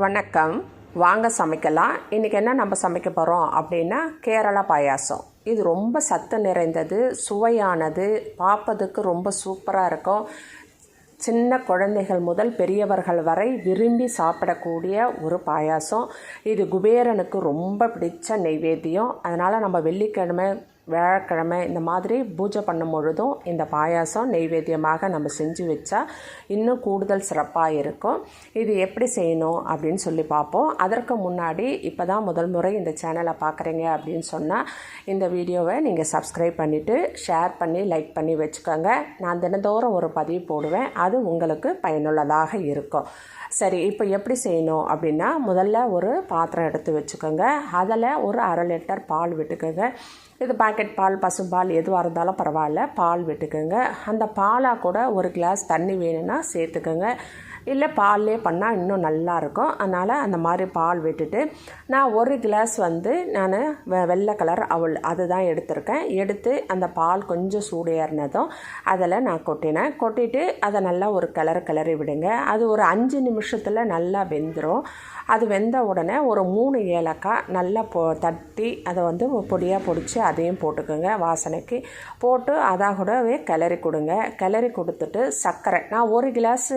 வணக்கம். வாங்க சமைக்கலாம். இன்றைக்கி என்ன நம்ம சமைக்க போகிறோம் அப்படின்னா கேரளா பாயாசம். இது ரொம்ப சத்து நிறைந்தது சுவையானது பார்ப்பதுக்கு ரொம்ப சூப்பராக இருக்கும். சின்ன குழந்தைகள் முதல் பெரியவர்கள் வரை விரும்பி சாப்பிடக்கூடிய ஒரு பாயாசம். இது குபேரனுக்கு ரொம்ப பிடிச்ச நைவேத்தியம். அதனால் நம்ம வெள்ளிக்கிழமை வியாழக்கிழமை இந்த மாதிரி பூஜை பண்ணும் பொழுதும் இந்த பாயாசம் நெய்வேத்தியமாக நம்ம செஞ்சு வச்சா இன்னும் கூடுதல் சிறப்பாக இருக்கும். இது எப்படி செய்யணும் அப்படின்னு சொல்லி பார்ப்போம். அதற்கு முன்னாடி இப்போ தான் முதல் முறை இந்த சேனலை பார்க்குறீங்க அப்படின்னு சொன்னால் இந்த வீடியோவை நீங்கள் சப்ஸ்கிரைப் பண்ணிவிட்டு ஷேர் பண்ணி லைக் பண்ணி வச்சுக்கோங்க. நான் தினந்தோறும் ஒரு பதிவு போடுவேன். அது உங்களுக்கு பயனுள்ளதாக இருக்கும். சரி இப்போ எப்படி செய்யணும் அப்படின்னா முதல்ல ஒரு பாத்திரம் எடுத்து வச்சுக்கோங்க. அதில் ஒரு அரை லிட்டர் பால் விட்டுக்கோங்க. இது பாக்கெட் பால் பசும்பால் எதுவாக இருந்தாலும் பரவாயில்ல. பால் விட்டுக்கோங்க. அந்த பாலாக கூட ஒரு கிளாஸ் தண்ணி வேணும்னா சேர்த்துக்கோங்க. இல்லை பால்லே பண்ணால் இன்னும் நல்லாயிருக்கும் அதனால் அந்த மாதிரி பால் விட்டுட்டு நான் ஒரு கிளாஸ் வந்து நான் வெ வெள்ளை கலர் அவள் அதுதான் எடுத்திருக்கேன். எடுத்து அந்த பால் கொஞ்சம் சூடேறினதும் அதில் நான் கொட்டினேன். கொட்டிட்டு அதை நல்லா ஒரு கிளறு கிளறி விடுங்க. அது ஒரு அஞ்சு நிமிஷத்தில் நல்லா வெந்துடும் அது வெந்த உடனே ஒரு மூணு ஏலக்காய் நல்லா பொ தட்டி அதை வந்து பொடியாக பொடிச்சு அதையும் போட்டுக்கோங்க. வாசனைக்கு போட்டு அதாக கூடவே கிளறி கொடுங்க. கிளறி கொடுத்துட்டு சர்க்கரை. நான் ஒரு கிளாஸு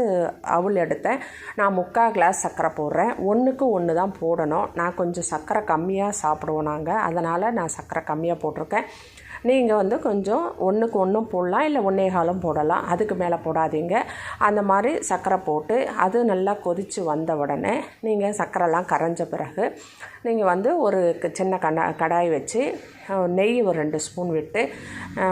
அவள் எடுத்தேன். நான் முக்கால் கிளாஸ் சர்க்கரை போடுறேன். ஒன்றுக்கு ஒன்று தான் போடணும். நான் கொஞ்சம் சர்க்கரை கம்மியாக சாப்பிடுவோம் நாங்கள் அதனால் நான் சர்க்கரை கம்மியாக போட்டிருக்கேன். நீங்கள் வந்து கொஞ்சம் ஒன்றுக்கு ஒன்றும் போடலாம் இல்லை ஒன்றே காலம் போடலாம். அதுக்கு மேலே போடாதீங்க. அந்த மாதிரி சர்க்கரை போட்டு அது நல்லா கொதித்து வந்த உடனே நீங்கள் சர்க்கரைலாம் கரைஞ்ச பிறகு நீங்கள் வந்து ஒரு சின்ன கண்ணா கடாய் வச்சு நெய் ஒரு ரெண்டு ஸ்பூன் விட்டு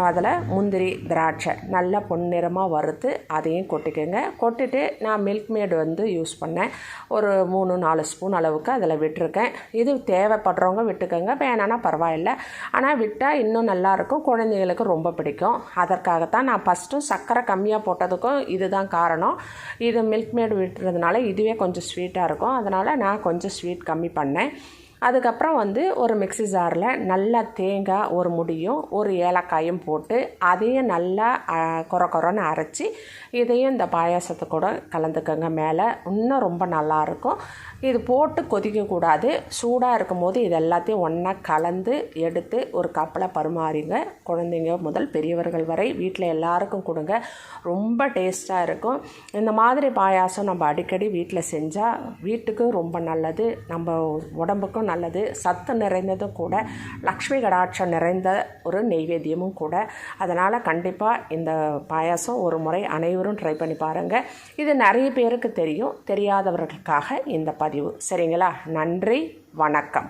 அதில் முந்திரி திராட்சை நல்லா பொன்னிறமாக வறுத்து அதையும் கொட்டிக்கோங்க. கொட்டிட்டு நான் மில்க் மேடு வந்து யூஸ் பண்ணேன். ஒரு மூணு நாலு ஸ்பூன் அளவுக்கு அதில் விட்டுருக்கேன். இது தேவைப்படுறவங்க விட்டுக்கோங்க. வேணான்னா பரவாயில்ல. ஆனால் விட்டால் இன்னும் நல்லா இருக்கும் குழந்தைங்களுக்கு ரொம்ப பிடிக்கும். அதற்காகத்தான் நான் ஃபஸ்ட்டு சர்க்கரை கம்மியாக போட்டதுக்கும் இதுதான் காரணம். இது மில்க் மேடு விட்டுறதுனால இதுவே கொஞ்சம் ஸ்வீட்டாக இருக்கும். அதனால் நான் கொஞ்சம் ஸ்வீட் கம்மி பண்ணேன். அதுக்கப்புறம் வந்து ஒரு மிக்சி ஜாரில் நல்லா தேங்காய் ஒரு முடியும் ஒரு ஏலக்காயும் போட்டு அதையும் நல்லா குறை குறைன்னு அரைச்சி இதையும் இந்த பாயாசத்தை கூட கலந்துக்கோங்க. மேலே இன்னும் ரொம்ப நல்லாயிருக்கும் இது போட்டு கொதிக்கக்கூடாது சூடாக இருக்கும்போது இது எல்லாத்தையும் ஒன்றா கலந்து எடுத்து ஒரு கப்பில் பரிமாறிங்க. குழந்தைங்க முதல் பெரியவர்கள் வரை வீட்டில் எல்லாருக்கும் கொடுங்க. ரொம்ப டேஸ்ட்டாக இருக்கும். இந்த மாதிரி பாயாசம் நம்ம அடிக்கடி வீட்டில் செஞ்சால் வீட்டுக்கும் ரொம்ப நல்லது. நம்ம உடம்புக்கும் நல்லது சத்து நிறைந்ததும் கூட லக்ஷ்மி கடாட்சம் நிறைந்த ஒரு நெய்வேத்தியமும் கூட. அதனால் கண்டிப்பாக இந்த பாயாசம் ஒரு முறை அனைவரும் ட்ரை பண்ணி பாருங்கள் இது நிறைய பேருக்கு தெரியும் தெரியாதவர்களுக்காக இந்த பதிவு. சரிங்களா? நன்றி வணக்கம்.